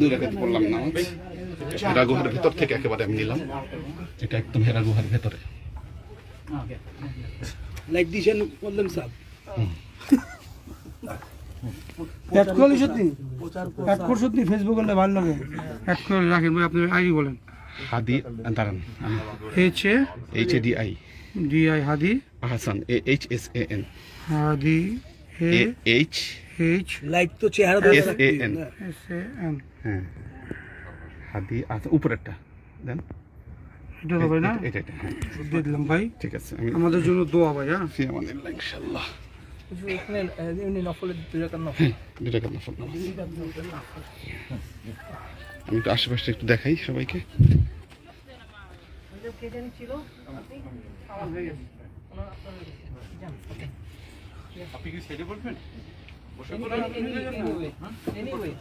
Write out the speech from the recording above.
দুই রাখাতে পড়লাম নামাজ হেরা গুহার ভেতর থেকে একেবারে আমি নিলাম। এটা একদম হেরা গুহার ভেতরে। লাইক দিছেন বললেন স্যার অ্যাড করলি সত্যি অ্যাড কর সত্যি ফেসবুক করলে ভালো লাগে অ্যাড করে রাখেন ভাই আপনি আইডি বলেন। হাদি দাঁড়ান। H A H A D I D I Hadi. Ahsan A H S A N Hadi A H H like তো চেহারা ধরে S A N S A N হ্যাঁ। হাদি আহসান উপরেরটা। দেন। এটা তো ভাই না? এটা এটা হ্যাঁ। দিয়ে দিলাম ভাই। ঠিক আছে আমাদের জন্য দোয়া ভাই হ্যাঁ? ফি আমানিল্লাহ ইনশাআল্লাহ। হ্যাঁ আমি একটু আশেপাশে একটু দেখাই সবাইকে। আপনি কি সেটে বলবেন বসে Anyway, anyway.